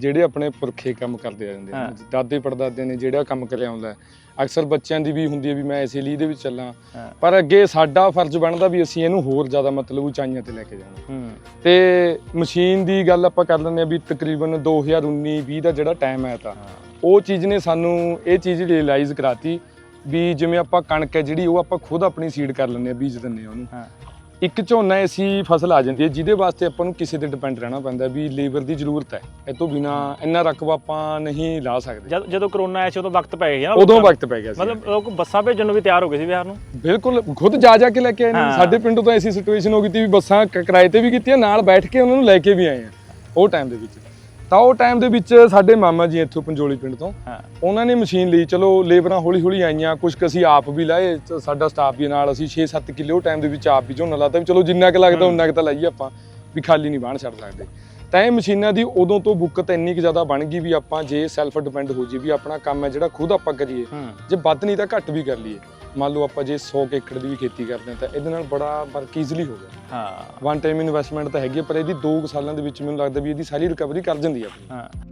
ਜਿਹੜੇ ਆਪਣੇ ਪੁਰਖੇ ਕੰਮ ਕਰਦੇ ਆ ਜਾਂਦੇ। ਨੇ ਦਾਦੇ ਪੜਦਾਦੇ ਨੇ ਜਿਹੜਾ ਕੰਮ ਕਰਿਆ ਹੁੰਦਾ। ਅਕਸਰ ਬੱਚਿਆਂ ਦੀ ਵੀ ਹੁੰਦੀ ਹੈ ਵੀ ਮੈਂ ਇਸੇ ਲਈ ਦੇ ਵਿੱਚ ਚੱਲਾਂ। ਪਰ ਅੱਗੇ ਸਾਡਾ ਫਰਜ਼ ਬਣਦਾ ਵੀ ਅਸੀਂ ਇਹਨੂੰ ਹੋਰ ਜ਼ਿਆਦਾ ਮਤਲਬ ਉਚਾਈਆਂ ਤੇ ਲੈ ਕੇ ਜਾਣਾ ਹੂੰ। ਤੇ ਮਸ਼ੀਨ ਦੀ ਗੱਲ ਆਪਾਂ ਕਰ ਲੈਂਦੇ ਆ ਵੀ ਤਕਰੀਬਨ 2019-20 ਦਾ ਜਿਹੜਾ ਟਾਈਮ ਹੈ ਤਾਂ ਉਹ ਚੀਜ਼ ਨੇ ਸਾਨੂੰ ਇਹ ਚੀਜ਼ ਰਿਅਲਾਈਜ਼ ਕਰਾਤੀ ਵੀ ਜਿਵੇਂ ਆਪਾਂ ਕਣਕ ਹੈ ਜਿਹੜੀ ਉਹ ਆਪਾਂ ਖੁਦ ਆਪਣੀ ਸੀਡ ਕਰ ਲੈਂਦੇ ਆ ਬੀਜ ਦਿੰਦੇ ਆ ਉਹਨੂੰ। ਇੱਕ ਝੋਨਾ ਐਸੀ ਫਸਲ ਆ ਜਾਂਦੀ ਹੈ ਜਿਹਦੇ ਵਾਸਤੇ ਆਪਾਂ ਨੂੰ ਕਿਸੇ ਤੇ ਡਿਪੈਂਡ ਰਹਿਣਾ ਪੈਂਦਾ ਵੀ ਲੇਬਰ ਦੀ ਜ਼ਰੂਰਤ ਹੈ। ਇਹ ਤੋਂ ਬਿਨਾ ਇੰਨਾ ਰਕਬਾ ਆਪਾਂ ਨਹੀਂ ਲਾ ਸਕਦੇ। ਜਦ ਜਦੋਂ ਕਰੋਨਾ ਆਇਆ ਸੀ ਉਦੋਂ ਵਕਤ ਪੈ ਗਿਆ ਉਦੋਂ। ਵਕਤ ਪੈ ਗਿਆ ਸੀ। ਮਤਲਬ ਲੋਕ ਬੱਸਾਂ ਭੇਜਣ ਨੂੰ ਵੀ ਤਿਆਰ ਹੋ ਗਏ ਸੀ ਬਿਹਾਰ ਨੂੰ। ਬਿਲਕੁਲ ਖੁਦ ਜਾ ਜਾ ਕੇ ਲੈ ਕੇ ਆਏ ਨੇ। ਸਾਡੇ ਪਿੰਡੋਂ ਤਾਂ ਐਸੀ ਸਿਚੁਏਸ਼ਨ ਹੋ ਗਈ ਤੀ ਵੀ ਬੱਸਾਂ ਕਿਰਾਏ ਤੇ ਵੀ ਕੀਤੀਆਂ ਨਾਲ ਬੈਠ ਕੇ ਉਹਨਾਂ ਨੂੰ ਲੈ ਕੇ ਵੀ ਆਏ ਆ। ਉਹ ਟਾਈਮ ਦੇ ਵਿੱਚ। ਤਾਂ ਉਹ ਟਾਈਮ ਦੇ ਵਿੱਚ ਸਾਡੇ ਮਾਮਾ ਜੀ ਇੱਥੋਂ ਪੰਜੋਲੀ ਪਿੰਡ ਤੋਂ ਉਹਨਾਂ ਨੇ ਮਸ਼ੀਨ ਲਈ ਚਲੋ ਲੇਬਰਾਂ ਹੌਲੀ ਹੌਲੀ ਆਈਆਂ ਕੁਝ ਕੁ ਅਸੀਂ ਆਪ ਵੀ ਲਾਏ ਸਾਡਾ ਸਟਾਫ ਵੀ ਨਾਲ ਅਸੀਂ 6-7 ਕਿੱਲੇ ਉਹ ਟਾਈਮ ਦੇ ਵਿੱਚ ਆਪ ਵੀ ਝੋਨਾ ਲਾਤਾ ਵੀ ਚਲੋ ਜਿੰਨਾ ਕੁ ਲੱਗਦਾ ਉਨਾ ਕੁ ਤਾਂ ਲਾਈਏ ਆਪਾਂ ਵੀ ਖਾਲੀ ਨਹੀਂ ਬਾਣ ਛੱਡ ਸਕਦੇ। ਤਾਂ ਇਹ ਮਸ਼ੀਨਾਂ ਦੀ ਉਦੋਂ ਤੋਂ ਬੁੱਕਤ ਇੰਨੀ ਕੁ ਜ਼ਿਆਦਾ ਬਣ ਗਈ ਵੀ ਆਪਾਂ ਜੇ ਸੈਲਫ ਡਿਪੈਂਡ ਹੋ ਜੀ ਵੀ ਆਪਣਾ ਕੰਮ ਹੈ ਜਿਹੜਾ ਖੁਦ ਆਪਾਂ ਕਰੀਏ ਜੇ ਵੱਧ ਨਹੀਂ ਤਾਂ ਘੱਟ ਵੀ ਕਰ ਲਈਏ। ਮੰਨ ਲਓ ਆਪਾਂ ਜੇ 100 ਕੁ ਏਕੜ ਦੀ ਵੀ ਖੇਤੀ ਕਰਦੇ ਹਾਂ ਤਾਂ ਇਹਦੇ ਨਾਲ ਬੜਾ ਵਰਕ ਈਜ਼ੀਲੀ ਹੋ ਗਿਆ ਹਾਂ। ਵਨ ਟਾਈਮ ਇਨਵੈਸਟਮੈਂਟ ਤਾਂ ਹੈਗੀ ਹੈ, ਪਰ ਇਹਦੀ 2 ਸਾਲਾਂ ਦੇ ਵਿੱਚ ਮੈਨੂੰ ਲੱਗਦਾ ਵੀ ਇਹਦੀ ਸਾਰੀ ਰਿਕਵਰੀ ਕਰ ਜਾਂਦੀ ਆਪਣੀ। ਹਾਂ।